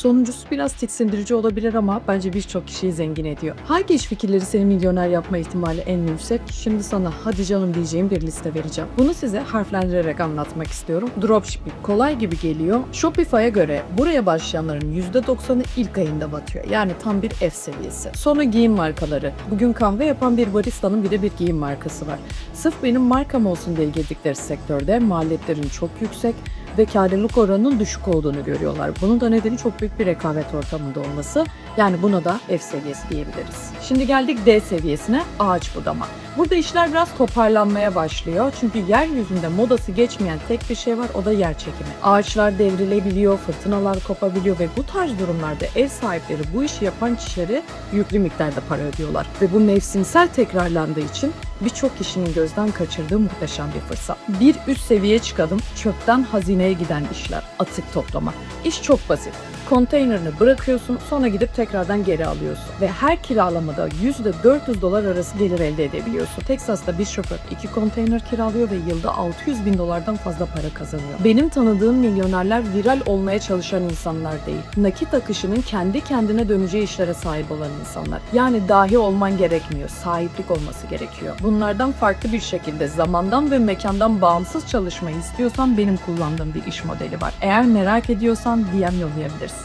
Sonuncusu biraz tiksindirici olabilir ama bence birçok kişiyi zengin ediyor. Hangi iş fikirleri seni milyoner yapma ihtimali en yüksek? Şimdi sana hadi canım diyeceğim bir liste vereceğim. Bunu size harflendirerek anlatmak istiyorum. Dropshipping kolay gibi geliyor. Shopify'a göre buraya başlayanların %90'ı ilk ayında batıyor. Yani tam bir F seviyesi. Sonra giyim markaları. Bugün kahve yapan bir baristanın bir de bir giyim markası var. Sırf benim markam olsun diye girdikleri sektörde maliyetlerin çok yüksek ve karlılık oranının düşük olduğunu görüyorlar. Bunun da nedeni çok büyük bir rekabet ortamında olması. Yani buna da F seviyesi diyebiliriz. Şimdi geldik D seviyesine ağaç budama. Burada işler biraz toparlanmaya başlıyor. Çünkü yeryüzünde modası geçmeyen tek bir şey var o da yer çekimi. Ağaçlar devrilebiliyor, fırtınalar kopabiliyor ve bu tarz durumlarda ev sahipleri bu işi yapan kişilere yüklü miktarda para ödüyorlar. Ve bu mevsimsel tekrarlandığı için birçok kişinin gözden kaçırdığı muhteşem bir fırsat. Bir üst seviyeye çıkalım. Çöpten hazineye giden işler. Atık toplama. İş çok basit. Konteynerini bırakıyorsun sonra gidip tekrardan geri alıyorsun. Ve her kiralamada %400 dolar arası gelir elde edebiliyorsun. Texas'ta bir şoför iki konteyner kiralıyor ve yılda 600 bin dolardan fazla para kazanıyor. Benim tanıdığım milyonerler viral olmaya çalışan insanlar değil. Nakit akışının kendi kendine döneceği işlere sahip olan insanlar. Yani dahi olman gerekmiyor. Sahiplik olması gerekiyor. Bunlardan farklı bir şekilde zamandan ve mekandan bağımsız çalışmayı istiyorsan benim kullandığım bir iş modeli var. Eğer merak ediyorsan DM yollayabilirsin.